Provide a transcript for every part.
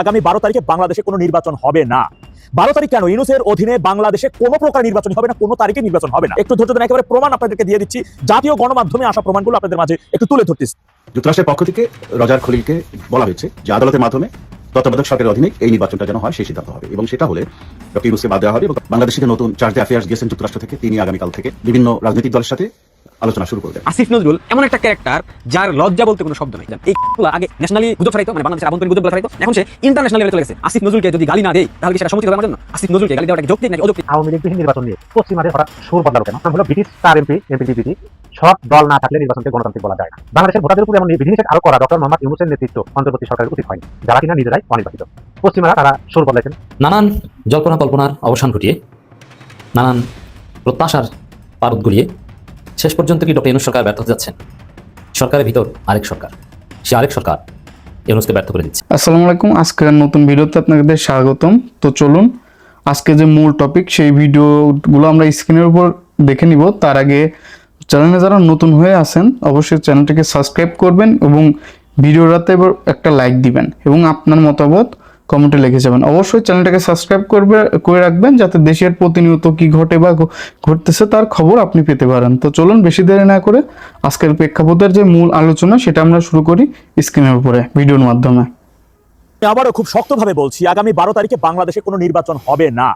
আগামী বারো তারিখে বাংলাদেশে কোনো নির্বাচন হবে না। বারো তারিখ কেন? ইউনুসের অধীনে বাংলাদেশে কোনো প্রকার নির্বাচন হবে না, কোনো তারিখে নির্বাচন হবে না। একটু ধৈর্য ধরে একেবারে প্রমাণ আপনাদেরকে দিয়ে দিচ্ছি। জাতীয় গণমাধ্যমে আসা প্রমাণগুলো আপনাদের মাঝে একটু তুলে ধরতেছি যুক্তরাষ্ট্রের পক্ষ থেকে রজার খলিলকে বলা হয়েছে যে আদালতের মাধ্যমে তত্ত্বাবধায়ক সরকারের অধীনে এই নির্বাচনটা যেন হয়, সেই সিদ্ধান্ত হবে। এবং সেটা হলে ডক্টর ইউনুসকে বাদ দেওয়া হবে এবং বাংলাদেশে নতুন চার্জ অ্যাফেয়ার্স গেছেন যুক্তরাষ্ট্র থেকে, তিনি আগামীকাল থেকে বিভিন্ন রাজনৈতিক দলের সাথে আলোচনা শুরু করবেন। আসিফ নজরুল এমন একটা ক্যারেক্টার যার লজ্জা বলতে কোনো শব্দ নেই। এই আগে ন্যাশনালি গুজব ছড়াইতো মানে বাংলাদেশের আবন্তরী গুজব ছড়াইতো এখন সে ইন্টারন্যাশনাল লেভেলে চলে গেছে। আসিফ নজরুলকে যদি গালি না দেয় তাহলে সেটা সমুচিত হবে আমার জন্য? আসিফ নজরুলকে গালি দেওয়াটা যৌক্তিক নাকি অযৌক্তিক আওয়ামী লীগ নির্বাচন নিয়ে পশ্চিমাদের হঠাৎ সুর বদলালো কেন? হলো ব্রিটিশ তার এমপি এমপি ডিপিটি সব দল না থাকলে নির্বাচনকে গণতান্ত্রিক বলা যায় না। বাংলাদেশের ভোটারদের উপর এমন বিধিনিষেধ আরও করা ডক্টর মোহাম্মদ ইউনুসের নেতৃত্ব অন্তর্বর্তী সরকারের উচিত হয়নি। যারা কিনা নিজেরাই অনির্বাচিত। পশ্চিমারা তারা সুর বদলাইছেন। নানান জল্পনা কল্পনার অবসান ঘটিয়ে নানান প্রত্যাশার পারদ গড়িয়ে শেষ পর্যন্ত কি ডক্টর ইউনুস সরকার ব্যর্থ যাচ্ছেন? সরকারের ভিতর আরেক সরকার, সে আরেক সরকার ইউনুসকে ব্যর্থ করে দিচ্ছে। আসসালামু আলাইকুম, আজকের নতুন ভিডিওতে আপনাদের স্বাগতম। তো চলুন, আজকে যে মূল টপিক সেই ভিডিওগুলো আমরা স্ক্রিনের উপর দেখে নিব। তার আগে চ্যানেলে যারা নতুন হয়ে আছেন, অবশ্যই চ্যানেলটিকে সাবস্ক্রাইব করবেন এবং ভিডিওটাতে এবার একটা লাইক দিবেন এবং আপনার মতামত কমেন্টে লিখে যাবেন। অবশ্যই চ্যানেলটাকে সাবস্ক্রাইব করবে, করে রাখবেন যাতে দেশের প্রতিনিয়ত কি ঘটে বা ঘটতেছে তার খবর আপনি পেতে পারেন। তো চলুন বেশি দেরি না করে আজকের প্রেক্ষাপটের যে মূল আলোচনা সেটা আমরা শুরু করি স্ক্রিনের উপরে, ভিডিওর মাধ্যমে। আবারও খুব শক্তভাবে বলছি, আগামী বারো তারিখে বাংলাদেশে কোনো নির্বাচন হবে না।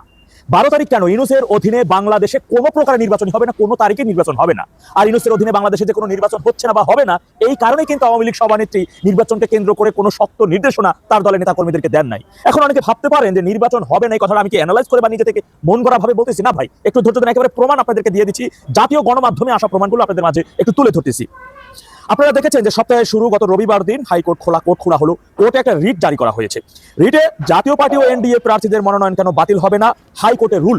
বারো তারিখ কেন? ইউনুসের অধীনে বাংলাদেশে কোনো প্রকার নির্বাচন হবে না, কোনো তারিখে নির্বাচন হবে না। আর ইউনুসের অধীনে বাংলাদেশে যে কোনো নির্বাচন হচ্ছে না বা হবে না, এই কারণে কিন্তু আওয়ামী লীগ সভানেত্রী নির্বাচনকে কেন্দ্র করে কোনো শক্ত নির্দেশনা তার দলের নেতা কর্মীদেরকে দেন নাই। এখন অনেকে ভাবতে পারেন যে নির্বাচন হবে না, এই কথাটা আমি কি অ্যানালাইজ করে বা নিজে থেকে মন ভাবে বলতেছি? না ভাই, একটু ধৈর্য ধরে একেবারে প্রমাণ আপনাদেরকে দিয়ে দিচ্ছি। জাতীয় গণমাধ্যমে আসা প্রমাণগুলো আপনাদের মাঝে একটু তুলে ধরতেছি। আপনারা দেখেছেন যে সপ্তাহের শুরু গত রবিবার দিন হাইকোর্ট খোলা কোর্ট খোলা হলো। কোর্টে একটা রিট জারি করা হয়েছে। রিটে জাতীয় পার্টি ও এনডিএ প্রার্থীদের মনোনয়ন কেন বাতিল হবে না? হাইকোর্টের রুল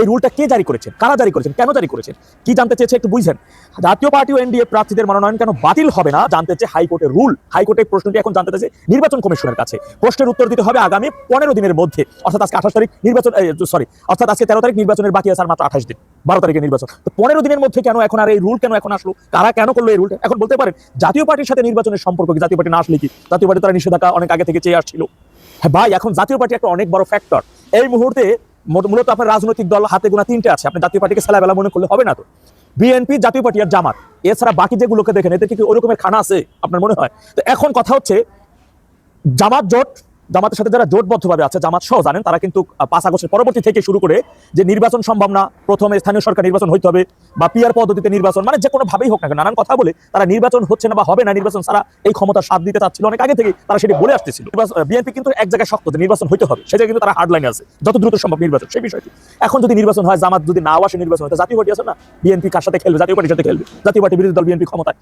এই রুলটা কে জারি করেছেন? কারা জারি করেছেন? কেন জারি করেছেন? কি জানতে চেয়েছে একটু বুঝছেন জাতীয় পার্টি ও এনডিএ প্রার্থীদের মনোনয়ন কেন বাতিল হবে না? জানতে চেয়ে হাইকোর্টের রুল হাইকোর্টের প্রশ্নটি এখন জানতে চাইছে নির্বাচন কমিশনের কাছে। প্রশ্নের উত্তর দিতে হবে আগামী পনেরো দিনের মধ্যে। অর্থাৎ আজকে আঠাশ তারিখ নির্বাচন সরি অর্থাৎ আজকে তেরো তারিখ নির্বাচনের বাকি আছে আর মাত্র আঠাশ দিন। বারো তারিখে নির্বাচন। তো পনেরো দিনের মধ্যে কেন এখন আর এই রুল কেন এখন আসলো? কারা কেন করল এই রুলটা এখন বলতে পারেন, জাতীয় পার্টির সাথে নির্বাচনের সম্পর্ক কি? জাতীয় পার্টি না আসলে কি? জাতীয় পার্টি তারা নিষেধাজ্ঞা অনেক আগে থেকে চেয়ে আসছিল। হ্যাঁ ভাই, এখন জাতীয় পার্টি একটা অনেক বড় ফ্যাক্টর এই মুহূর্তে মূলত আপনার রাজনৈতিক দল হাতে গোনা তিনটে আছে। আপনি জাতীয় পার্টিকে বেলা মনে করলে হবে না তো? বিএনপি জাতীয় পার্টি আর জামাত। এছাড়া বাকি যেগুলোকে দেখেন এদের কি ওরকমের খানা আছে আপনার মনে হয়? তো এখন কথা হচ্ছে, জামাত জোট জামাতের সাথে যারা জোটবদ্ধভাবে আছে, জামাত সহ জানেন, তারা কিন্তু পাঁচ আগস্টের পরবর্তী থেকে শুরু করে যে নির্বাচন সম্ভব না প্রথমে স্থানীয় সরকার নির্বাচন হইতে হবে বা পিয়ার পদ্ধতিতে নির্বাচন মানে যে কোনো ভাবেই হোক না নানান কথা বলে তারা নির্বাচন হচ্ছে না বা হবে না, নির্বাচন ছাড়া এই ক্ষমতা সাথ দিতে চাচ্ছিল। অনেক আগে থেকে তারা সেটি বলে আসতেছিল। বিএনপি কিন্তু এক জায়গায় শক্ত নির্বাচন হইতে হবে জায়গায় কিন্তু তারা হার্ড লাইনে আছে, যত দ্রুত সম্ভব নির্বাচন, সেই বিষয়টি। এখন যদি নির্বাচন হয়, জামাত যদি না আসে নির্বাচন হয় জাতীয় পার্টি আছে না, বিএনপি কার সাথে খেলবে? জাতীয় পার্টির সাথে খেলবে। জাতীয় পার্টি বিরোধী দল বিএনপি ক্ষমতায়।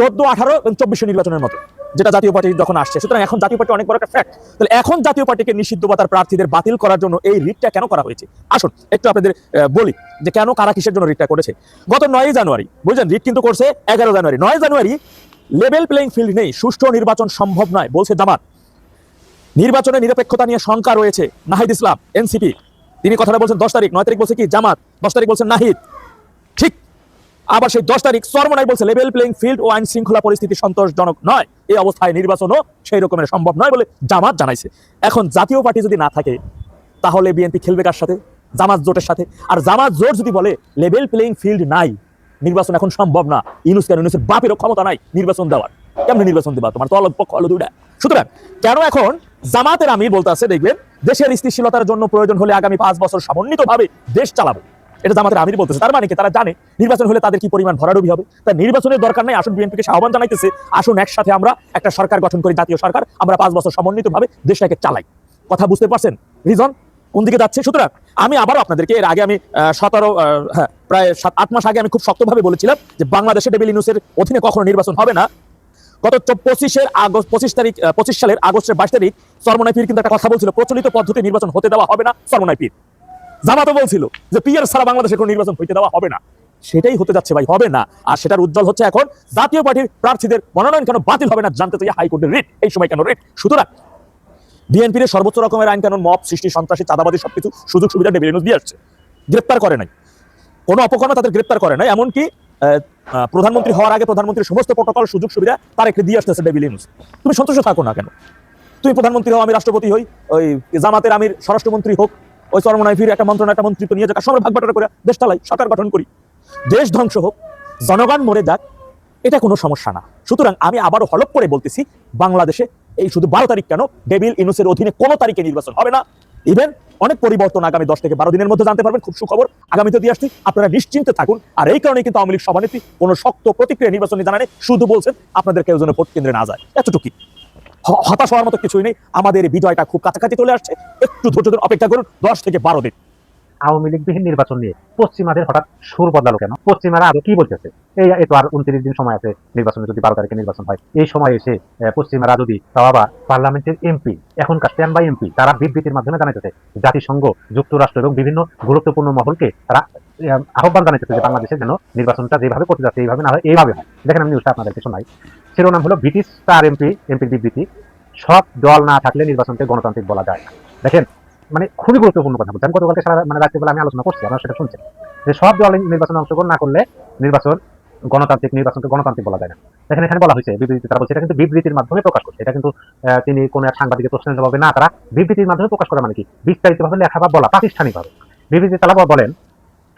চোদ্দ, আঠারো এবং চব্বিশে নির্বাচনের মতো, যেটা জাতীয় পার্টি যখন আসছে। সুতরাং এখন জাতীয় পার্টি অনেক বড় একটা ফ্যাক্ট তাহলে এখন জাতীয় পার্টিকে নিষিদ্ধ বা তার প্রার্থীদের বাতিল করার জন্য এই রিটটা কেন করা হয়েছে? আসুন, একটু আপনাদের বলি যে কেন কারা কিসের জন্য রিটটা করেছে। গত নয় জানুয়ারি, বুঝলেন, রিট কিন্তু করছে এগারো জানুয়ারি। নয় জানুয়ারি লেভেল প্লেইং ফিল্ড নেই, সুষ্ঠু নির্বাচন সম্ভব নয়, বলছে জামাত। নির্বাচনে নিরপেক্ষতা নিয়ে শঙ্কা রয়েছে নাহিদ ইসলাম এনসিপি তিনি কথাটা বলছেন দশ তারিখ, নয় তারিখ বলছে কি? জামাত। দশ তারিখ বলছেন নাহিদ। ঠিক আবার সেই দশ তারিখ সর্বনাই বলছে লেভেল প্লেইং ফিল্ড ও আইন শৃঙ্খলা পরিস্থিতি সন্তোষজনক নয়। এই অবস্থায় নির্বাচনও সেই রকমের সম্ভব নয় বলে জামাত জানাইছে। এখন জাতীয় পার্টি যদি না থাকে, তাহলে বিএনপি খেলবে কার সাথে? জামাত জোটের সাথে। আর জামাত জোট যদি বলে লেভেল প্লেইং ফিল্ড নাই, নির্বাচন এখন সম্ভব না। ইউনুস কেন? ইউনুসের বাপেরও ক্ষমতা নাই নির্বাচন দেওয়ার। কেমন নির্বাচন দেবা? তোমার তো অলগ পক্ষ আলো দুইটা। সুতরাং কেন এখন জামাতের আমি বলতে আছে, দেখবেন, দেশের স্থিতিশীলতার জন্য প্রয়োজন হলে আগামী পাঁচ বছর সমন্বিতভাবে দেশ চালাবো। এটা জামাতের আমির বলতেছে। তার মানে কি? তারা জানে নির্বাচন হলে তাদের কি পরিমাণ ভরাডুবি হবে? তাই নির্বাচনের দরকার নাই। আসুন বিএনপিকে আহ্বান জানাইতেছে। আসুন একসাথে আমরা একটা সরকার গঠন করি, জাতীয় সরকার। আমরা পাঁচ বছর সমন্বিতভাবে দেশটাকে চালাই। কথা বুঝতে পারছেন? রিজন? কোন দিকে যাচ্ছে? সুতরাং আমি আবারও আপনাদেরকে এর আগে আমি সতেরো হ্যাঁ প্রায় সাত, আট মাস আগে আমি খুব শক্তভাবে বলেছিলাম যে বাংলাদেশে ডেবিল ইউনুসের অধীনে কখনো নির্বাচন হবে না। গত পঁচিশের আগস্ট, পঁচিশ তারিখ পঁচিশ সালের আগস্টের বাইশ তারিখ সরমনাই পীর কিন্তু একটা কথা বলছিল, প্রচলিত পদ্ধতি নির্বাচন হতে দেওয়া হবে না সরমনাই পীর। জামাতও বলছিল যে পিয়ার ছাড়া বাংলাদেশে কোনো নির্বাচন হইতে দেওয়া হবে না। সেটাই হতে যাচ্ছে ভাই, হবে না। আর সেটার উজ্জ্বল হচ্ছে এখন জাতীয় পার্টির প্রার্থীদের মনোনয়ন কেন বাতিল হবে না জানতে চাই হাইকোর্টের রিট, এই সময় কেন রিট? সুতরাং বিএনপির সর্বোচ্চ রকমের আইন কানুন, মব, সৃষ্টি, সন্ত্রাসী চাঁদাবাদী সবকিছু সুযোগ সুবিধা ডেবিল নিউজ দিয়ে আসছে গ্রেপ্তার করে নাই। কোনো অপকর্ম তাদের গ্রেপ্তার করে নাই, এমনকি প্রধানমন্ত্রী হওয়ার আগে প্রধানমন্ত্রীর সমস্ত প্রোটোকল, সুযোগ সুবিধা তার একটি দিয়ে আসতেছে ডেবিল নিউজ তুমি সন্তুষ্ট থাকো না কেন? তুমি প্রধানমন্ত্রী হও, আমি রাষ্ট্রপতি হই, ওই জামাতের আমির, স্বরাষ্ট্রমন্ত্রী হোক ওই চরমনায় ফিরে একটা মন্ত্রণা একটা মন্ত্রিত্ব নিয়ে যাক সময় ভাগ করে দেশ চালাই, সরকার গঠন করি। দেশ ধ্বংস হোক, জনগণ মরে যাক, এটা কোনো সমস্যা না। সুতরাং আমি আবারও হলপ করে বলতেছি, বাংলাদেশে এই শুধু বারো তারিখ কেন ডেবিল ইনুসের অধীনে কোনো তারিখে নির্বাচন হবে না। ইভেন অনেক পরিবর্তন আগামী দশ থেকে বারো দিনের মধ্যে জানতে পারবেন, খুব সুখবর। আগামীতে দিয়ে আসছি, আপনারা নিশ্চিন্তে থাকুন। আর এই কারণে কিন্তু আওয়ামী লীগ সভানেত্রী কোনো শক্ত প্রতিক্রিয়া নির্বাচনী জানানে শুধু বলছেন, আপনাদের কেউ যেন ভোট কেন্দ্রে না যায়। এতটুকুই। হ- হতাশ হওয়ার মতো কিছুই নেই। আমাদের বিজয়টা খুব কাছাকাছি চলে আসছে। একটু ধৈর্য ধরে অপেক্ষা করুন দশ থেকে বারো দিন। আওয়ামী লীগবিহীন নির্বাচন নিয়ে পশ্চিমাদের হঠাৎ সুর বদলালো কেন? পশ্চিমারা আরও কি বলতেছে? এই তো আর উনত্রিশ দিন সময় আছে নির্বাচনে যদি বারো তারিখে নির্বাচন হয়। এই সময় এসে পশ্চিমারা যদি তাও আবার পার্লামেন্টের এমপি এখনকার স্ট্যান্ড বাই এমপি তারা বিবৃতির মাধ্যমে জানাইতেছে জাতিসংঘ যুক্তরাষ্ট্র এবং বিভিন্ন গুরুত্বপূর্ণ মহলকে তারা আহ, আহ্বান জানাইতেছে যে বাংলাদেশে যেন নির্বাচনটা যেভাবে করতে যাচ্ছে এইভাবে না হয় এইভাবে হয়। দেখেন আমি নিউজটা আপনাদেরকে শোনাই। শিরোনাম হলো ব্রিটিশ স্টার এমপি এমপির বিবৃতি সব দল না থাকলে নির্বাচনকে গণতান্ত্রিক বলা যায় না। দেখেন মানে খুবই গুরুত্বপূর্ণ কথা বলছি। আমি গতকালকে সারা মানে রাত্রিবেলা আমি আলোচনা করছি, আপনারা সেটা শুনছেন। যে সব দল নির্বাচনে অংশগ্রহণ না করলে নির্বাচন গণতান্ত্রিক, নির্বাচনকে গণতান্ত্রিক বলা যায় না। দেখেন, এখানে বলা হয়েছে বিবৃতি তারা বলছে, এটা কিন্তু বিবৃতির মাধ্যমে প্রকাশ করছে। এটা কিন্তু তিনি কোনো এক সাংবাদিকের প্রশ্নের জবাবে না, তারা বিবৃতির মাধ্যমে প্রকাশ করা মানে কি? বিস্তারিতভাবে লেখা বা বলা, প্রাতিষ্ঠানিকভাবে। বিবৃতি তারা বলেন,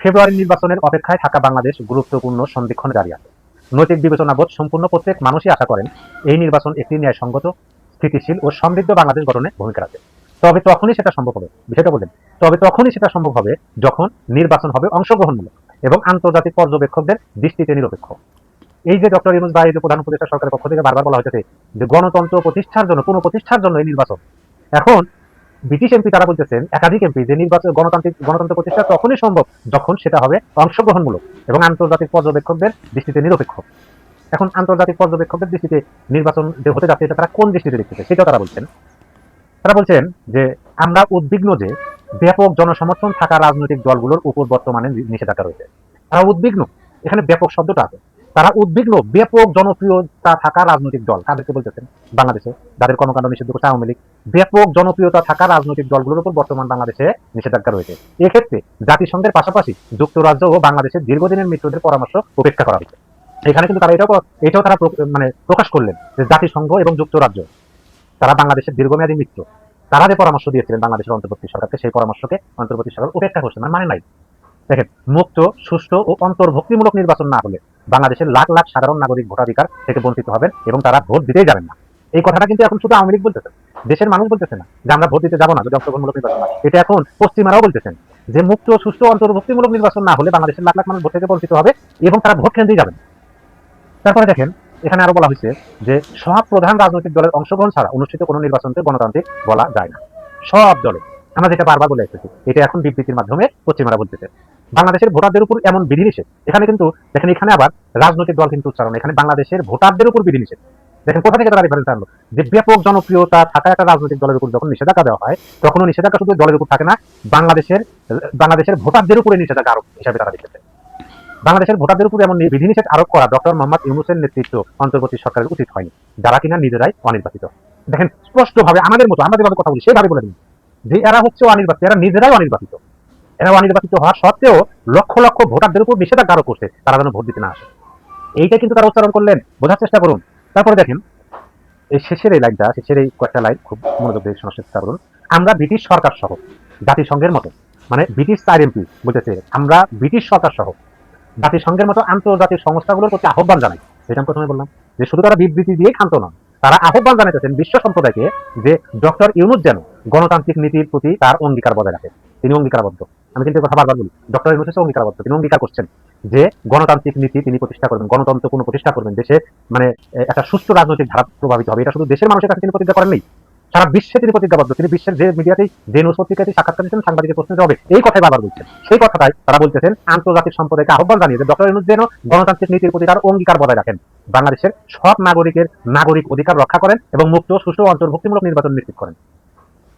ফেব্রুয়ারি নির্বাচনের অপেক্ষায় থাকা বাংলাদেশ গুরুত্বপূর্ণ সন্ধিক্ষণে দাঁড়িয়ে আছে। নৈতিক বিবেচনাবোধ সম্পূর্ণ প্রত্যেক মানুষই আশা করেন এই নির্বাচন একটি ন্যায়সঙ্গত, স্থিতিশীল ও সমৃদ্ধ বাংলাদেশ গঠনে ভূমিকা রাখবে। তবে তখনই সেটা সম্ভব হবে। বিষয়টা বললেন, তবে তখনই সেটা সম্ভব হবে যখন নির্বাচন হবে অংশগ্রহণমূলক এবং আন্তর্জাতিক পর্যবেক্ষকদের দৃষ্টিতে নিরপেক্ষ। এই যে ডক্টর ইউনুস বা প্রধান উপদেষ্টা সরকারের পক্ষ থেকে বারবার বলা হয়েছে যে গণতন্ত্র প্রতিষ্ঠার জন্য পুনঃ প্রতিষ্ঠার জন্য এই নির্বাচন। এখন ব্রিটিশ এমপি তারা বলতেছেন, একাধিক এমপি যে নির্বাচন গণতান্ত্রিক গণতন্ত্র প্রতিষ্ঠা তখনই সম্ভব, যখন সেটা হবে অংশগ্রহণমূলক এবং আন্তর্জাতিক পর্যবেক্ষকদের দৃষ্টিতে নিরপেক্ষ। এখন আন্তর্জাতিক পর্যবেক্ষকদের দৃষ্টিতে নির্বাচন যে হতে যাচ্ছে, এটা তারা কোন দৃষ্টিতে দেখতেছে, সেটাও তারা বলছেন। তারা বলছেন যে, আমরা উদ্বিগ্ন যে ব্যাপক জনসমর্থন থাকা রাজনৈতিক দলগুলোর উপর বর্তমানে নিষেধাজ্ঞা রয়েছে। তারা উদ্বিগ্ন। এখানে ব্যাপক শব্দটা আছে। তারা উদ্বিগ্ন, ব্যাপক জনপ্রিয়তা থাকা রাজনৈতিক দল। কাদেরকে বলতেছেন? বাংলাদেশে, যাদের কর্মকাণ্ড নিষিদ্ধ করছে আওয়ামী লীগ। ব্যাপক জনপ্রিয়তা থাকা রাজনৈতিক দলগুলোর উপর বর্তমান বাংলাদেশে নিষেধাজ্ঞা রয়েছে। এক্ষেত্রে জাতিসংঘের পাশাপাশি যুক্তরাজ্য ও বাংলাদেশের দীর্ঘদিনের মিত্রদের পরামর্শ উপেক্ষা করা হয়েছে। এখানে কিন্তু তারা এটাও এটাও তারা মানে প্রকাশ করলেন যে জাতিসংঘ এবং যুক্তরাজ্য, তারা বাংলাদেশের দীর্ঘমেয়াদী মিত্র। তারা যে পরামর্শ দিয়েছিলেন বাংলাদেশের অন্তর্বর্তী সরকারকে, সেই পরামর্শকে অন্তর্বর্তী সরকার উপেক্ষা করছে মানে মানে নাই। দেখেন, মুক্ত, সুষ্ঠু ও অন্তর্ভুক্তিমূলক নির্বাচন না হলে বাংলাদেশের লাখ লাখ সাধারণ নাগরিক ভোটাধিকার থেকে বঞ্চিত হবেন এবং তারা ভোট দিতেই যাবেন না। এই কথাটা কিন্তু এখন শুধু আওয়ামী লীগ বলতেছে। দেশের মানুষ বলতেছে না যে আমরা ভোট দিতে যাব না, যদি অংশগ্রহণমূলক নির্বাচন এটা এখন পশ্চিমারাও বলতেছেন যে মুক্ত সুষ্ঠু অন্তর্ভুক্তিমূলক নির্বাচন না হলে বাংলাদেশের লাখ লাখ মানুষ ভোট থেকে বঞ্চিত হবে এবং তারা ভোট কেন্দ্রেই যাবেন। তারপরে দেখেন, এখানে আরও বলা হয়েছে যে সব প্রধান রাজনৈতিক দলের অংশগ্রহণ ছাড়া অনুষ্ঠিত কোনো নির্বাচনকে গণতান্ত্রিক বলা যায় না। সব দলে। আমরা যেটা বারবার বলে এসেছি, এটা এখন বিবৃতির মাধ্যমে পশ্চিমারা বলতেছে। বাংলাদেশের ভোটারদের উপর এমন বিধিনিষেধ। এখানে কিন্তু, দেখেন এখানে আবার রাজনৈতিক দল কিন্তু উচ্চারণ। এখানে বাংলাদেশের ভোটারদের উপর বিধিনিষেধ। দেখেন, কোথা থেকে তারা রেফারেন্স আনলো? যে ব্যাপক জনপ্রিয়তা থাকা একটা রাজনৈতিক দলের উপর যখন নিষেধাজ্ঞা দেওয়া হয়, তখনও নিষেধাজ্ঞা শুধু দলের উপর থাকে না, বাংলাদেশের বাংলাদেশের ভোটারদের উপরে নিষেধাজ্ঞা আরোপ হিসাবে তারা দেখতেছে বাংলাদেশের ভোটারদের উপর এমন বিধিনিষেধ আরোপ করা ডক্টর মোহাম্মদ ইউনুসের নেতৃত্ব অন্তর্বর্তী সরকারের উচিত হয়নি। যারা কিনা নিজেরাই অনির্বাচিত। দেখেন, স্পষ্টভাবে আমাদের মতো, আমরা যেভাবে কথা বলি, সেভাবে বলে দিন। যে এরা হচ্ছে অনির্বাচিত, এরা নিজেরাই অনির্বাচিত। এরা অনির্বাচিত হওয়া সত্ত্বেও লক্ষ লক্ষ ভোটারদের উপর নিষেধাজ্ঞা আরোপ করছে। তারা যেন ভোট দিতে না আসে। এইটা কিন্তু তারা উচ্চারণ করলেন। বোঝার চেষ্টা করুন। তারপরে দেখেন, এই শেষের এই লাইনটা, শেষের এই কয়েকটা লাইন খুব মনোযোগ দিয়ে শোনার চেষ্টা করুন। আমরা ব্রিটিশ সরকার সহ, জাতিসংঘের মতো মানে ব্রিটিশ চার এমপি বলতেছে, আমরা ব্রিটিশ সরকার সহ, জাতিসংঘের মতো আন্তর্জাতিক সংস্থাগুলোর প্রতি আহ্বান জানাই। যেটা আমি প্রথমে বললাম, যে শুধু তারা বিবৃতি দিয়ে ক্ষান্ত নন, তারা আহ্বান জানাইতেছেন বিশ্ব সম্প্রদায়কে যে ডক্টর ইউনুস যেন গণতান্ত্রিক নীতির প্রতি তার অঙ্গীকার বজায় রাখে। তিনি অঙ্গীকারবদ্ধ। আমি কিন্তু কথা বারবার বলি ডক্টর ইউনুস হচ্ছে অঙ্গীকারবদ্ধ তিনি অঙ্গীকার করছেন যে গণতান্ত্রিক নীতি তিনি প্রতিষ্ঠা করবেন, গণতন্ত্র পুনঃ প্রতিষ্ঠা করবেন, দেশে মানে একটা সুস্থ রাজনৈতিক ধারা প্রভাবিত হবে, এটা শুধু দেশের মানুষের কাছে তিনি প্রতিজ্ঞা করেননি সারা বিশ্বে তিনি প্রতিজ্ঞাবদ্ধ, তিনি বিশ্বের যে মিডিয়াতেই, যে নিউজ পত্রিকাতে সাক্ষাৎকার দিচ্ছেন সাংবাদিকের প্রশ্নের জবাবে, এই কথাই বারবার বলছেন। সেই কথাটাই তারা বলতেছেন, আন্তর্জাতিক সম্প্রদায়কে আহ্বান জানিয়ে ডক্টর ইউনুস যেন গণতান্ত্রিক নীতির প্রতি তার অঙ্গীকার বজায় রাখেন। বাংলাদেশের সব নাগরিকের নাগরিক অধিকার রক্ষা করেন এবং মুক্ত, সুষ্ঠু অন্তর্ভুক্তিমূলক নির্বাচন নিশ্চিত করেন।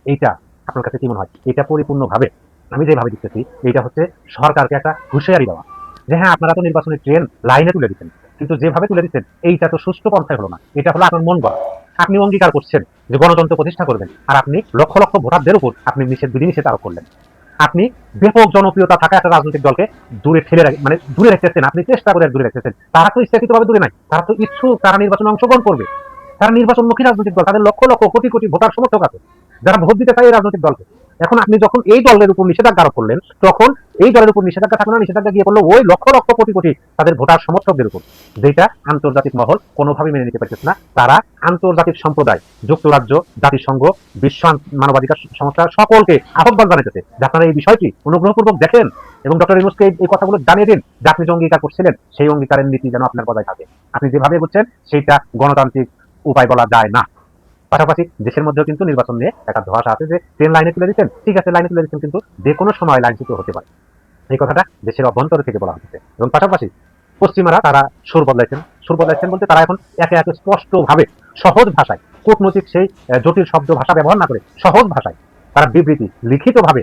এইটা আপনার কাছে কি মনে হয়? এটা পরিপূর্ণভাবে আমি যেভাবে দেখতেছি এটা হচ্ছে সরকারকে একটা হুঁশিয়ারি দেওয়া। যে হ্যাঁ আপনারা তো নির্বাচনের ট্রেন লাইনে তুলে দিচ্ছেন, কিন্তু যেভাবে তুলে দিচ্ছেন, এইটা তো সুষ্ঠু পন্থায় হলো না। এটা হলো আপনার মন গড়া। আপনি অঙ্গীকার করছেন যে গণতন্ত্র প্রতিষ্ঠা করবেন, আর আপনি লক্ষ লক্ষ ভোটারদের উপর আপনি নিষেধ বিধিনিষেধ আরোপ করলেন। আপনি ব্যাপক জনপ্রিয়তা থাকা একটা রাজনৈতিক দলকে দূরে ঠেলে মানে দূরে রাখতেছেন আপনি চেষ্টা করে দূরে রাখতেছেন তারা তো ইচ্ছাকৃতভাবে দূরে নাই। তারা তো ইচ্ছুক তারা নির্বাচনে অংশগ্রহণ করবে। তারা নির্বাচনমুখী রাজনৈতিক দল। তাদের লক্ষ লক্ষ কোটি কোটি ভোটার সমর্থক আছে। যারা ভোট দিতে চায় এই রাজনৈতিক দলকে। এখন আপনি যখন এই দলের উপর নিষেধাজ্ঞা আরোপ করলেন, তখন এই দলের উপর নিষেধাজ্ঞা থাকল না, নিষেধাজ্ঞা গিয়ে পড়ল ওই লক্ষ লক্ষ কোটি কোটি তাদের ভোটার সমর্থকদের উপর। যেটা আন্তর্জাতিক মহল কোনোভাবে মেনে নিতে পারতেছে না। তারা আন্তর্জাতিক সম্প্রদায়, যুক্তরাজ্য, জাতিসংঘ, বিশ্ব মানবাধিকার সংস্থা সকলকে আহ্বান জানাইতেছে যে আপনারা এই বিষয়টি অনুগ্রহপূর্বক দেখেন এবং ডক্টর ইউনুসকে এই কথাগুলো জানিয়ে দিন যে আপনি যে অঙ্গীকার করছিলেন, সেই অঙ্গীকারের নীতি যেন আপনার বজায় থাকে। আপনি যেভাবে বুঝছেন সেইটা গণতান্ত্রিক উপায় বলা যায় না। পাশাপাশি দেশের মধ্যেও কিন্তু নির্বাচন নিয়ে একটা ধোয়াশা আছে যে ট্রেন লাইনে তুলে দিচ্ছেন, ঠিক আছে লাইনে তুলে দিচ্ছেন, কিন্তু যে কোনো সময় লাইনচ্যুত হতে পারে। এই কথাটা দেশের অভ্যন্তর থেকে বলা হচ্ছে। এবং পাশাপাশি পশ্চিমারা তারা সুর বদলাইছেন। সুর বদলাইছেন বলতে তারা এখন একে একে স্পষ্ট ভাবে সহজ ভাষায়, কূটনৈতিক সেই জটিল শব্দ ভাষা ব্যবহার না করে সহজ ভাষায় তারা বিবৃতি লিখিত ভাবে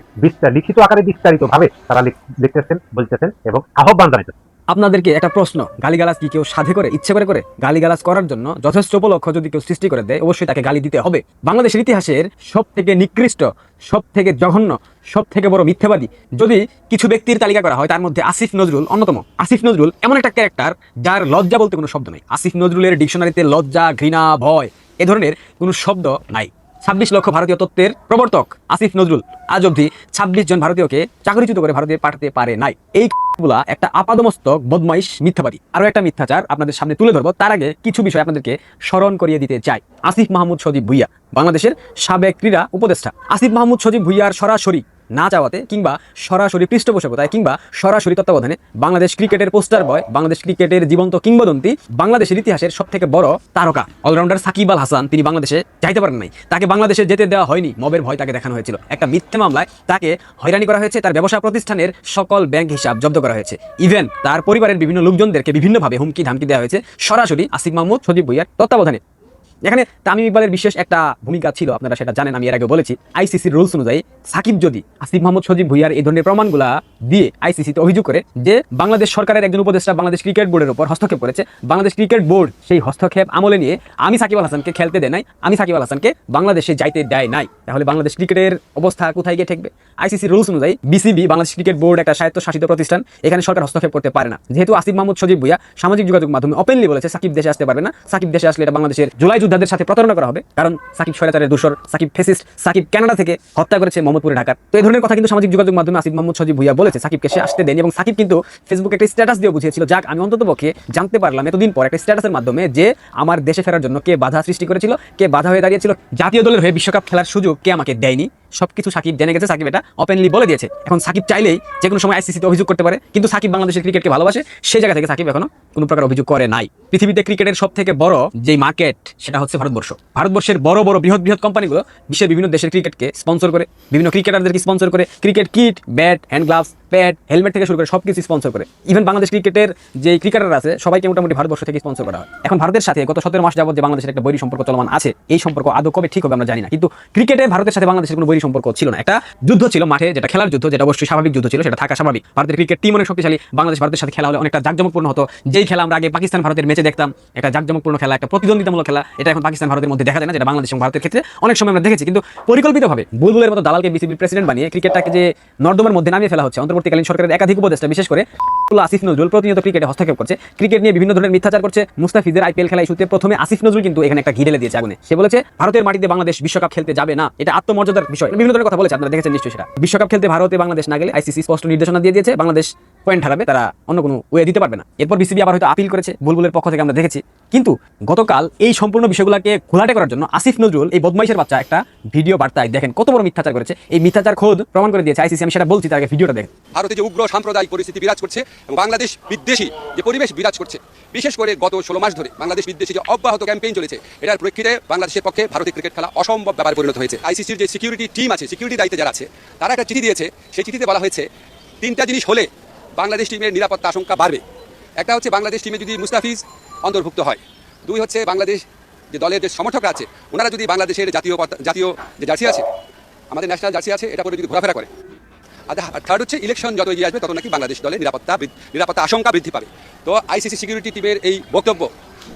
লিখিত আকারে বিস্তারিত ভাবে তারা লিখ- লিখতেছেন, বলতেছেন এবং আহ্বান জানাইতেছেন। আপনাদেরকে একটা প্রশ্ন, গালিগালাজ কি কেউ সাধে করে, ইচ্ছে করে করে? গালিগালাজ করার জন্য যথেষ্ট উপলক্ষ যদি কেউ সৃষ্টি করে দেয়, অবশ্যই তাকে গালি দিতে হবে। বাংলাদেশের ইতিহাসের সব থেকে নিকৃষ্ট সব থেকে জঘন্য সব থেকে বড় মিথ্যাবাদী যদি কিছু ব্যক্তির তালিকা করা হয়, তার মধ্যে আসিফ নজরুল অন্যতম। আসিফ নজরুল এমন একটা ক্যারেক্টার যার লজ্জা বলতে কোনো শব্দ নেই। আসিফ নজরুলের ডিকশনারিতে লজ্জা, ঘৃণা, ভয়, এ ধরনের কোনো শব্দ নাই। ছাব্বিশ লক্ষ ভারতীয় তত্ত্বের প্রবর্তক আসিফ নজরুল। আজ অবধি ছাব্বিশ জন ভারতীয়কে চাকরিচ্যুত করে ভারতে পাঠাতে পারে নাই। এই গুলা একটা আপাদমস্তক, বদমাইশ, মিথ্যাবাদী। আরও একটা মিথ্যাচার আপনাদের সামনে তুলে ধরবো, তার আগে কিছু বিষয় আপনাদেরকে স্মরণ করিয়ে দিতে চাই। আসিফ মাহমুদ সজীব ভুইয়া, বাংলাদেশের সাবেক ক্রীড়া উপদেষ্টা। আসিফ মাহমুদ সজীব ভুইয়ার সরাসরি না চাওয়াতে কিংবা সরাসরি পৃষ্ঠপোষকতায় কিংবা সরাসরি তত্ত্বাবধানে বাংলাদেশ ক্রিকেটের পোস্টার বয়, বাংলাদেশ ক্রিকেটের জীবন্ত কিংবদন্তি, বাংলাদেশের ইতিহাসের সব থেকে বড় তারকা, অলরাউন্ডার সাকিব আল হাসান। তিনি বাংলাদেশে যাইতে পারেন নাই। তাকে বাংলাদেশে যেতে দেওয়া হয়নি। মবের ভয় তাকে দেখানো হয়েছিল। একটা মিথ্যে মামলায় তাকে হয়রানি করা হয়েছে। তার ব্যবসা প্রতিষ্ঠানের সকল ব্যাংক হিসাব জব্দ করা হয়েছে। ইভেন তার পরিবারের বিভিন্ন লোকজনদেরকে বিভিন্নভাবে হুমকি ধামকি দেওয়া হয়েছে। সরাসরি আসিফ মাহমুদ, সজীব ভুইয়ার তত্ত্বাবধানে। এখানে তামিম ইকবালের বিশেষ একটা ভূমিকা ছিল, আপনারা সেটা জানেন, আমি এর আগে বলেছি। আইসিসির রুলস অনুযায়ী সাকিব যদি আসিফ মাহমুদ সজীব ভুইয়ার এই ধরনের প্রমাণগুলা দিয়ে আইসিসিতে অভিযোগ করে যে বাংলাদেশ সরকারের একজন উপদেষ্টা বাংলাদেশ ক্রিকেট বোর্ডের উপর হস্তক্ষেপ করেছে, বাংলাদেশ ক্রিকেট বোর্ড সেই হস্তক্ষেপ আমলে নিয়ে আমি সাকিব আল হাসানকে খেলতে দেয় নাই, আমি সাকিব আল হাসানকে বাংলাদেশে যাইতে দেয় নাই। তাহলে বাংলাদেশ ক্রিকেটের অবস্থা কোথায় গিয়ে ঠেকবে? আইসিসি রুলস অনুযায়ী বিসিবি বাংলাদেশ ক্রিকেট বোর্ড একটা স্বায়ত্তশাসিত প্রতিষ্ঠান, এখানে সরকার হস্তক্ষেপ করতে পারে না। যেহেতু আসিফ মাহমুদ সজীব ভুইয়া সামাজিক যোগাযোগ মাধ্যমে ওপেনলি বলেছে, সাকিব দেশে আসতে পারবে না। সাকিব দেশে আসলে এটা বাংলাদেশের জুলাই যোদ্ধাদের সাথে প্রতারণা করা হবে। কারণ সাকিব স্বৈরাচারের দূষর, সাকিব ফেসিস্ট সাকিব কানাডা থেকে হত্যা করেছে মোহাম্মদপুরে ঢাকার। তো এই ধরনের কথা কিন্তু সামাজিক যোগাযোগ মাধ্যমে আসিফ মোহাম্মদ সজীব ভুইয়া বলেছে, সাকিবকে সে আসতে দেন এবং সাকিব কিন্তু ফেসবুকে একটা স্ট্যাটাস দিয়ে বুঝিয়েছিল, যাক, আমি অন্তত পক্ষে জানতে পারলাম এতদিন পর একটা স্ট্যাটাসের মাধ্যমে যে আমার দেশে ফেরার জন্য কে বাধা সৃষ্টি করেছিল, কে বাধা হয়ে দাঁড়িয়েছিল। জাতীয় দলের হয়ে বিশ্বকাপ খেলার সুযোগ কে আমাকে দেয়নি। সবকিছু সাকিব, জেনে গেছে সাকিব এটা ওপেনলি বলে দিয়েছে। এখন সাকিব চাইলেই যে কোনো সময় আইসিসিতে অভিযোগ করতে পারে, কিন্তু সাকিব বাংলাদেশের ক্রিকেটকে ভালোবাসে, সেই জায়গা থেকে সাকিব এখনও কোনো প্রকার অভিযোগ করে নাই। পৃথিবীতে ক্রিকেটের সব থেকে বড় যে মার্কেট সেটা হচ্ছে ভারতবর্ষ। ভারতবর্ষের বড় বড়, বৃহৎ বৃহৎ কোম্পানিগুলো বিশ্বের বিভিন্ন দেশের ক্রিকেটকে স্পন্সর করে, বিভিন্ন ক্রিকেটারদেরকে স্পন্সর করে cricket kit bat hand gloves pad helmet থেকে শুরু করে সব কিছু স্পন্সর করে। ইভেন বাংলাদেশ ক্রিকেটের যে ক্রিকেটার আছে, সবাইকে মোটামুটি ভারতবর্ষ থেকে স্পন্সর করা হয়। এখন ভারতের সাথে গত সতেরো মাস যাবত যে বাংলাদেশের একটা বৈরী সম্পর্ক চলমান আছে, এই সম্পর্ক আদৌ কবে ঠিক হবে আমরা জানি না। কিন্তু ক্রিকেটে ভারতের সাথে বাংলাদেশের কোনো বৈরী সম্পর্ক ছিল না। একটা যুদ্ধ ছিল মাঠে, যেটা খেলার যুদ্ধ, যেটা অবশ্যই স্বাভাবিক যুদ্ধ ছিল, সেটা থাকা স্বাভাবিক। ভারতের ক্রিকেট টিম অনেক শক্তিশালী। বাংলাদেশ ভারতের সাথে খেলা হলে অনেকটা জাকজমকপূর্ণ হতো। যেই খেলা আমরা আগে পাকিস্তান ভারতের ম্যাচে দেখতাম একটা জাকজমকপূর্ণ খেলা, একটা প্রতিদ্বন্দ্বিতামূলক খেলা। এটা এখন পাকিস্তান ভারতের মধ্যে দেখা যায় না, যেটা বাংলাদেশ এবং ভারতের ক্ষেত্রে অনেক সময় আমরা দেখেছি। কিন্তু পরিকল্পিতভাবে বুলবুলের মতো দালালকে বিসিবির প্রেসিডেন্ট বানিয়ে ক্রিকেটটাকে যে নর্দমার মধ্যে নামিয়ে ফেলা হচ্ছে, অন্তর্বর্তীকালীন সরকারের একাধিক উপদেষ্টা, বিশেষ করে আসিফ নজরুল প্রতিনিয়ত ক্রিকেটে হস্তক্ষেপ করছে। ক্রিকেট নিয়ে বিভিন্ন ধরনের মিথ্যাচার করছে। মুস্তাফিজের আইপিএল খেলা ইস্যুতে প্রথমে আসিফ নজরুল কিন্তু এখানে একটা ঘিরেলে দিয়েছে আগুনে। সে বলেছে, ভারতের মাটিতে বাংলাদেশ বিশ্বকাপ খেলতে যাবে না। এটা আত্মমর্যাদার বিষয়। বিভিন্ন ধরনের কথা বলেছে, আপনারা দেখেছেন নিশ্চয়ই সেটা। বিশ্বকাপ খেলতে ভারতে বাংলাদেশ না গেলে আইসিসি স্পষ্ট নির্দেশনা দিয়ে দিয়েছে, বাংলাদেশ পয়েন্ট হারাবে, তারা অন্য কোনো ওয়ে দিতে পারবে না। এরপর বিসিবি আবার হয়তো আপিল করেছে, বুলবুলের পক্ষ থেকে আমরা দেখেছি। কিন্তু গতকাল এই সম্পূর্ণ বিষয়গুলোকে ঘোলাটে করার জন্য আসিফ নজরুল, এই বদমাইশের বাচ্চা, একটা ভিডিও বার্তায় দেখেন, কত বড় মিথ্যাচার করেছে। এই মিথ্যাচার খোদ প্রমাণ করে দিয়েছে আইসিসি, আমি সেটা বলছি, তার ভিডিওটা দেখেন। ভারতে যে উগ্র সাম্প্রদায়িক পরিস্থিতি বিরাজ করছে এবং বাংলাদেশ বিদ্বেষী যে পরিবেশ বিরাজ করছে, বিশেষ করে গত ষোলো মাস ধরে বাংলাদেশ বিদ্বেষী যে অব্যাহত ক্যাম্পেইন চলেছে, এটার প্রেক্ষিতে বাংলাদেশের পক্ষে ভারতীয় ক্রিকেট খেলা অসম্ভব ব্যাপারে পরিণত হয়েছে। আইসিসির যে সিকিউরিটি টিম আছে সিকিউরিটি দায়িত্বে যারা আছে, তারা একটা চিঠি দিয়েছে। সেই চিঠিতে বলা হয়েছে, তিনটা জিনিস হলে বাংলাদেশ টিমের নিরাপত্তা আশঙ্কা বাড়বে। একটা হচ্ছে বাংলাদেশ টিমে যদি মুস্তাফিজ অন্তর্ভুক্ত হয়। দুই হচ্ছে বাংলাদেশ যে দলের যে সমর্থকরা আছে, ওনারা যদি বাংলাদেশের জাতীয় জাতীয় যে জার্সি আছে, আমাদের ন্যাশনাল জার্সি আছে, এটা করে যদি ঘোরাফেরা করে। আর থার্ড হচ্ছে ইলেকশন যত এগিয়ে আসবে, তত নাকি বাংলাদেশ দলের নিরাপত্তা নিরাপত্তা আশঙ্কা বৃদ্ধি পাবে। তো আইসিসি সিকিউরিটি টিমের এই বক্তব্য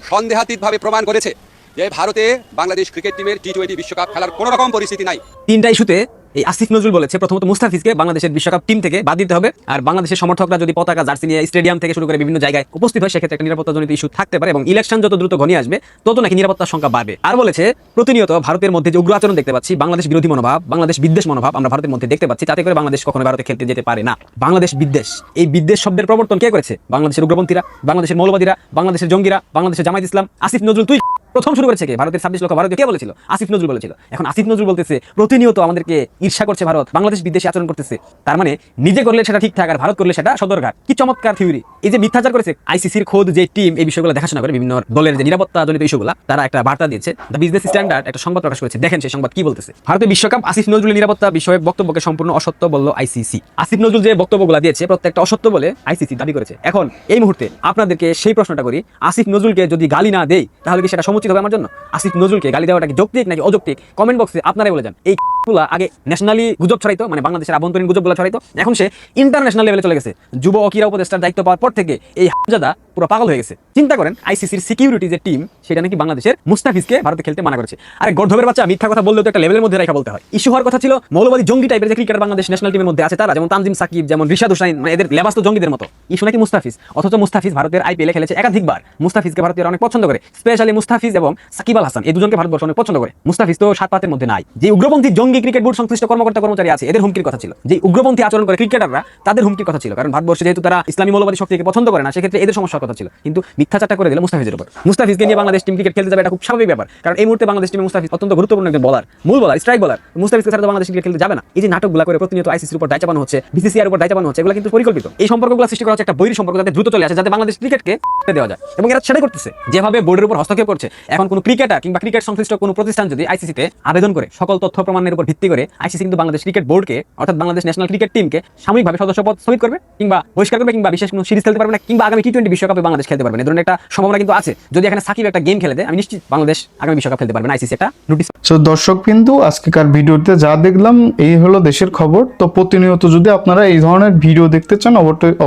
সন্দেহাতীতভাবে প্রমাণ করেছে যে ভারতে বাংলাদেশ ক্রিকেট টিমের টি টোয়েন্টি বিশ্বকাপ খেলার কোনো রকম পরিস্থিতি নাই। তিনটা ইস্যুতে এই আসিফ নজরুল বলেছে, প্রথমত মুস্তাফিজকে বাংলাদেশের বিশ্বকাপ টিম থেকে বাদ দিতে হবে। আর বাংলাদেশের সমর্থকরা যদি পতাকা, জার্সি নিয়ে স্টেডিয়াম থেকে শুরু করে বিভিন্ন জায়গায় উপস্থিত হয়, সেক্ষেত্রে একটা নিরাপত্তাজনিত ইস্যু থাকতে পারে এবং ইলেকশন যত দ্রুত ঘনিয়ে আসবে, তত নাকি নিরাপত্তার সংখ্যা বাড়বে। আর বলেছে, প্রতিনিয়ত ভারতের মধ্যে যে উগ্র আচরণ দেখতে পাচ্ছি, বাংলাদেশ বিরোধী মনোভাব, বাংলাদেশ বিদ্বেষ মনোভাব আমরা ভারতের মধ্যে দেখতে পাচ্ছি তাতে করে বাংলাদেশ কখনো ভারতে খেলতে যেতে পারে না। বাংলাদেশ বিদ্বেষ। এই বিদ্বেষ শব্দের প্রবর্তন কে করেছে? বাংলাদেশের উগ্রপন্থীরা, বাংলাদেশের মৌলবাদীরা, বাংলাদেশের জঙ্গিরা, বাংলাদেশের জামায়াত ইসলাম। আসিফ নজরুল, তুই প্রথম শুরু করেছে কে? ভারতের ছাব্বিশ লক্ষ ভারতীয়। কে বলেছিল? আসিফ নজরুল বলেছিল। এখন আসিফ নজরুল বলতেছে, প্রতিনিয়ত আমাদেরকে ঈর্ষা করছে ভারত, বাংলাদেশ বিদেশে আচরণ করতেছে। তার মানে নিজে করলে সেটা ঠিকঠাক আর ভারত করলে সেটা সদরঘাট। কি চমৎকার থিওরি এই যে মিথ্যাচার করেছে আইসিসির খোদ যে টিম এই বিষয়গুলো দেখাশোনা করে বিভিন্ন দলের যে নিরাপত্তা জনিত ইস্যুগুলো, তারা একটা বার্তা দিয়েছে। দ্য বিজনেস স্ট্যান্ডার্ড একটা সংবাদ প্রকাশ করেছে। দেখেন সেই সংবাদ কি বলতেছে। ভারতের বিশ্বকাপ আসিফ নজরুলের নিরাপত্তা বিষয়ে বক্তব্যকে সম্পূর্ণ অসত্য বলল আইসিসি। আসিফ নজরুল যে বক্তব্যগুলো দিয়েছে, প্রত্যেকটা অসত্য বলে আইসিসি দাবি করেছে। এখন এই মুহূর্তে আপনাদেরকে সেই প্রশ্নটা করি। আসিফ নজরুলকে যদি গালি না দেই, তাহলে কি সেটা সমুচিত হবে আমার জন্য? আসিফ নজরুলকে গালি দেওয়াটা কি যৌক্তিক নাকি অযৌক্তিক? কমেন্ট বক্সে আপনারাই বলে যান। এই গুলা আগে ন্যাশনালি গুজব ছড়াইতো মানে বাংলাদেশের আভ্যন্তরীণ গুজবগুলো ছড়াইতো। এখন সে ইন্টারন্যাশনাল লেভেলে চলে গেছে। যুব ও ক্রীড়া উপদেষ্টার দায়িত্ব পাওয়ার পর থেকে এই হামজাদা পুরো পাগল হয়ে গেছে। চিন্তা করেন আইসিসির সিকিউরিটি যে টিম সেটা নাকি বাংলাদেশের মুস্তাফিজকে ভারতে খেলতে মানা করেছে। আরে গর্ধবের বাচ্চা, মিথ্যা কথা বললেও তো একটা লেভেলের মধ্যে রেখা বলতে হয়। ইস্যু হওয়ার কথা ছিল, মৌলবাদী জঙ্গি টাইপের যে ক্রিকেটার বাংলাদেশ ন্যাশনাল টিমের মধ্যে আছে তারা, যেমন তানজিম সাকিব, যেমন রিশাদ হুসাইন মানে এদের লেবাস তো জঙ্গিদের মতো। ইস্যু নাকি মুস্তাফিজ? অথচ মুস্তাফিজ ভারতের আইপিএলে খেলেছে একাধিকবার। মুস্তাফিজকে ভারতীয়রা অনেক পছন্দ করে। স্পেশালি মুস্তাফিজ এবং সাকিব আল হাসান, এই দুজনকে ভারতবর্ষ অনেক পছন্দ করে। মুস্তাফিজ তো সাত পাতের মধ্যে নাই। যে উগ্রপন্থী জঙ্গি ক্রিকেট বোর্ড সংশ্লিষ্ট কর্মকর্তা কর্মচারী আছে, এদের হুমকির কথা ছিল। যে উগ্রপন্থী আচরণ করে ক্রিকেটাররা, তাদের হুমকির কথা ছিল। কারণ ভারতবর্ষে যেহেতু তারা ইসলামী মৌলবাদী শক্তিকে পছন্দ করে না, সেক্ষেত্রে এদের সমস্যার কথা ছিল। কিন্তু মিথ্যাচারটা করে দিল মুস্তাফিজের উপর। মুস্তাফিজকে নিয়ে বাংলাদেশ টিম ক্রিকেট খেলতে যাবে এটা খুব স্বাভাবিক ব্যাপার। কারণ এই মুহূর্তে বাংলাদেশ টিমে মুস্তাফিজ অত্যন্ত গুরুত্বপূর্ণ একজন বলার মূল বলার স্ট্রাইক বলার মুস্তাফিজকে ছাড়া বাংলাদেশ ক্রিকেট খেলতে যাবে না। এই যে নাটকগুলো করে প্রতিনিয়ত আইসিসির উপর দায় হচ্ছে বিসিসিআর উপর দায় হচ্ছে, এগুলো কিন্তু পরিকল্পিত। এই সম্পর্কগুলো সৃষ্টি করা হচ্ছে একটা বৈরী সম্পর্ক যাতে দ্রুত চলে আসে, যাতে বাংলাদেশ ক্রিকেটকে দেওয়া যায়। এবং এরা সেটাই করতেছে। যেভাবে বোর্ডের উপর হস্তক্ষেপ করছে এখন কোনো ক্রিকেটার কিংবা ক্রিকেট সংশ্লিষ্ট কোনো প্রতিষ্ঠান যদি আইসিসিতে আবেদন করে সকল তথ্য প্রমাণের উপর ভিত্তি করে আইসিসি কিন্তু বাংলাদেশ ক্রিকেট বোর্ডকে, অর্থাৎ বাংলাদেশ ন্যাশনাল ক্রিকেট টিমকে সাময়িকভাবে সদস্যপদ স্থগিত করবে কিংবা বহিষ্কার করবে কিংবা বিশেষ কোনো সিরিজ খেলতে পারবে না কিংবা আগামী টি টোয়েন্টি বিশ্বকাপে বাংলাদেশ খেলতে পারবে না। এই ধরনের একটা সম্ভাবনা কিন্তু আছে। যদি এখানে সাকিব একটা গেম খেলে দেয়, আমি নিশ্চিত বাংলাদেশ আগামী বিশ্বকাপ খেলতে পারবে না। আইসিসি একটা নোটিস সো দর্শক কিন্তু আজকেকার ভিডিওতে যা দেখলাম, এই হলো দেশের খবর। তো প্রতিনিয়ত যদি আপনারা এই ধরনের ভিডিও দেখতে চান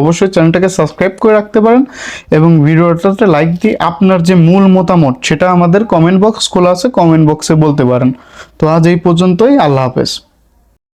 অবশ্যই চ্যানেলটাকে সাবস্ক্রাইব করে রাখতে পারেন এবং ভিডিওটাতে লাইক দিয়ে আপনার যে মূল মতামত, সেটা আমাদের কমেন্ট বক্স খোলা আছে কমেন্ট বক্সে বলতে পারেন। তো আজ এই পর্যন্তই, আল্লাহ হাফেজ।